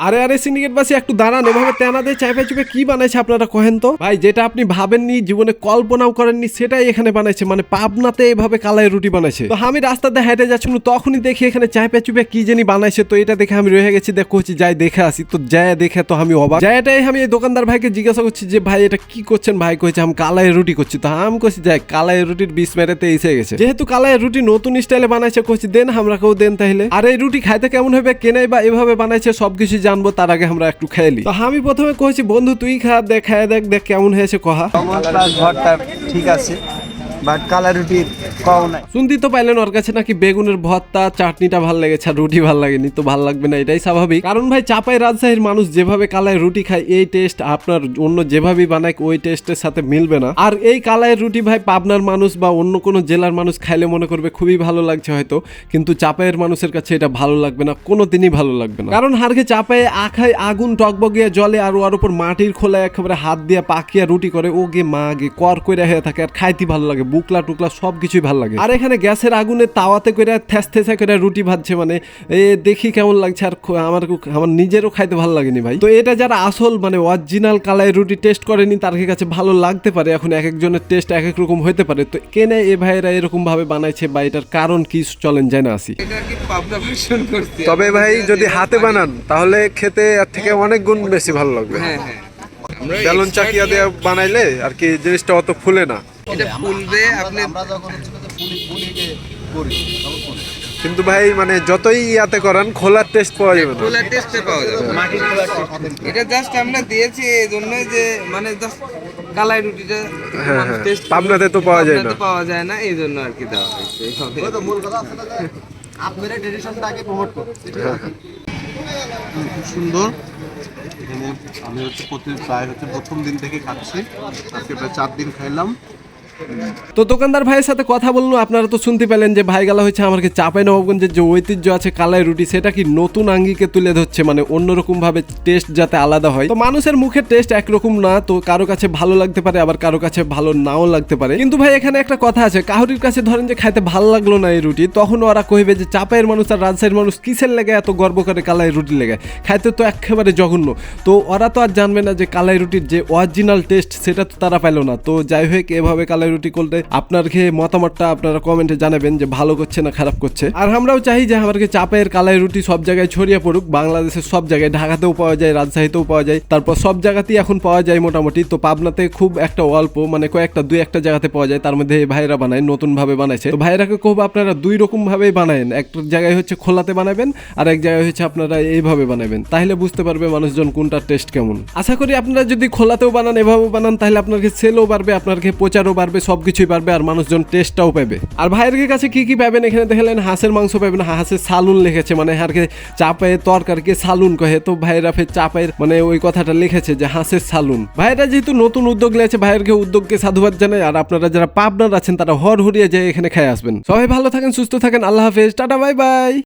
আরে আরে সিন্ডিকেট বাসি একটু দাঁড়ান, এভাবে তেনাদের চাইপে চুপে কি বানাইছে আপনারা কহেন তো? ভাই, যেটা আপনি ভাবেননি, জীবনে কল্পনাও করেননি, সেটাই এখানে বানাইছে মানে পাবনাতে এভাবে কালাই রুটি বানাইছে। তো আমি রাস্তাতে হেঁটে যাচ্ছিলাম তখনই দেখি এখানে চাইপে চুপে কি জানি বানাইছে, তো এটা দেখে আমি রয়ে গেছি, দেখো হচ্ছে, যাই দেখে আসি। তো যাই দেখে তো আমি অবাক। যাইটাই আমি এই দোকানদার ভাইকে জিজ্ঞাসা করছি যে, ভাই, এটা কি করছেন? ভাই কইছে, আমি কালাই রুটি করছি। তো আমি কইছি, যাই, কালাই রুটির বিষ মেরেতে এসে গেছে। যেহেতু কালাই রুটি নতুন স্টাইলে বানাইছে, কইছি, দেন, আমরা কেউ দেন তাহলে আর এই রুটি খাইতে কেমন হবে, কেনাই বা এভাবে বানাইছে, সবকিছু জানব, তার আগে আমরা একটু খেয়েলি তো আমি প্রথমে কইছি, বন্ধু, তুই খা, দেখ, খেয়ে দেখ দেখ কেমন হয়েছে, কহা। ঘরটা ঠিক আছে। বাট কালা কও নাই। তো পাইলেন ওর কাছে নাকি বেগুনের ভর্তা, চাটনিটা ভালো লেগেছে, আর রুটি ভালো লাগেনি, তো ভালো লাগবে না, এটাই স্বাভাবিক। কারণ ভাই, চাপাই রাজশাহীর মানুষ যেভাবে কালায় রুটি খায়, এই টেস্ট আপনার অন্য যেভাবেই বানায়, ওই টেস্টের সাথে মিলবে না। আর এই কালায়ের রুটি ভাই, পাবনার মানুষ বা অন্য কোনো জেলার মানুষ খাইলে মনে করবে খুবই ভালো লাগছে হয়তো, কিন্তু চাপাইয়ের মানুষের কাছে এটা ভালো লাগবে না কোনো দিনই ভালো লাগবে না। কারণ হারকে চাপায়ে আখায় আগুন টকবগিয়া জলে, আর ওর উপর মাটির খোলা একেবারে হাত দিয়ে পাকিয়া রুটি করে ও গে মা গে, কর করে হয়ে থাকে, আর খাইতে ভালো লাগে বুকলা টুকলা সব কিছুই ভালো লাগে। আর এখানে গ্যাসের আগুনে তাওয়াতে করে থ্যাস থেসা করে রুটি ভাজছে মানে এ দেখি কেমন লাগছে আর আমার আমার নিজেরও খাইতে ভালো লাগেনি ভাই। তো এটা যারা আসল মানে অরিজিনাল কালাই রুটি টেস্ট করেনি তার কাছে ভালো লাগতে পারে। এখন এক একজনের টেস্ট এক এক রকম হতে পারে। তো কেনে এ ভাইয়েরা এরকম ভাবে বানাইছে বা এটার কারণ কি চলেন যায় না আসি তবে ভাই যদি হাতে বানান তাহলে খেতে এর থেকে অনেক গুণ বেশি ভালো লাগবে। হ্যাঁ হ্যাঁ। বেলুন চাকিয়া দিয়ে বানাইলে আর কি জিনিসটা অত ফুলে না। এটা ফুলবে আপনি কিন্তু ভাই মানে যতই ইয়াতে করান খোলার টেস্ট পাওয়া যাবে না খোলা টেস্টে পাওয়া যাবে। এটা জাস্ট আমরা দিয়েছি এই জন্যই যে মানে জাস্ট কালাই রুটিটা টেস্ট হ্যাঁ। করবে। পাবনাতে তো পাওয়া যায় না। পাবনাতে পাওয়া যায় না এই জন্য আর কি দেওয়া হয়েছে। এইভাবে। আপনারা ট্রেডিশনটা আগে প্রমোট করুন। খুব সুন্দর। এখানে আমি হচ্ছে প্রতি প্রায় হচ্ছে প্রথম দিন থেকে খাচ্ছি। আজকে প্রায় চার দিন খাইলাম। তো দোকানদার ভাইয়ের সাথে কথা বলল, আপনারা তো শুনতে পেলেন যে ভাই গেলা হচ্ছে আমাকে চাপাই নবাবগঞ্জের যে ঐতিহ্য আছে কালাই রুটি, সেটা কি নতুন আঙ্গিকে তুলে ধরছে? মানে অন্যরকম ভাবে টেস্ট যাতে আলাদা হয়। তো মানুষের মুখের টেস্ট একরকম না, তো কারও কাছে ভালো লাগতে পারে, আবার কারও কাছে ভালো নাও লাগতে পারে। কিন্তু ভাই, এখানে একটা কথা আছে, কাহুরির কাছে ধরেন যে খাইতে ভালো লাগল না এই রুটি, তখন ওরা কইবে যে চাপাইয়ের মানুষ আর রাজশাহীর মানুষ কিসের লেগে এত গর্ব করে কালাই রুটি লেগে? খাইতে তো একেবারে জঘন্য। তো ওরা তো আর জানবে না যে কালাই রুটির যে অরিজিনাল টেস্ট সেটা তো তারা পাইলো না। তো যাই হোক, এভাবে কালাই রুটি করলে আপনার খেয়ে মতামতটা আপনারা কমেন্টে জানাবেন যে ভালো করছে না খারাপ করছে। আর আমরাও চাই যে আমাকে চাপের কালাই রুটি সব জায়গায় ছড়িয়ে পড়ুক, বাংলাদেশের সব জায়গায়, ঢাকাতেও পাওয়া যায়, রাজশাহীতেও পাওয়া যায়, তারপর সব জায়গাতেই এখন পাওয়া যায় মোটামুটি। তো পাবনাতে খুব একটা অল্প মানে কয়েকটা, দুই একটা জায়গাতে পাওয়া যায়, তার মধ্যে ভাইরা বানায় নতুন ভাবে বানাইছে। তো ভাইরাকে খুব আপনারা দুই রকম ভাবেই বানায়েন একটা জায়গায় হচ্ছে খোলাতে বানাবেন, আর এক জায়গায় হচ্ছে আপনারা এইভাবে বানাবেন। তাহলে বুঝতে পারবে মানুষজন কোনটার টেস্ট কেমন। আশা করি আপনারা যদি খোলাতেও বানান এভাবে বানান, তাহলে আপনার সেলও বাড়বে, আপনার প্রচারও বাড়বে। সবকিছুই বাড়বে আর মানুষজন টেস্টটাও পাবে। আর ভাইয়ের কাছে কি কি পাবেন এখানে? দেখলেন হাঁসের মাংস পাবেন হাঁসের সালুন লিখেছে মানে হারকে চাপায়ে তরকারিকে সালুন কহে। তো ভাইয়েরা ফের চাপায়ের মানে ওই কথাটা লিখেছে যে হাঁসের সালুন। ভাইয়েরা যেহেতু নতুন উদ্যোগ নিয়েছে ভাইয়েরকে উদ্যোগকে সাধুবাদ জানাই, আর আপনারা যারা পাবনার আছেন, তারা হর হরিয়ে যায় এখানে খেয়ে আসবেন। সবাই ভালো থাকেন, সুস্থ থাকেন, আল্লাহ হাফেজ, টাটা, বাই বাই।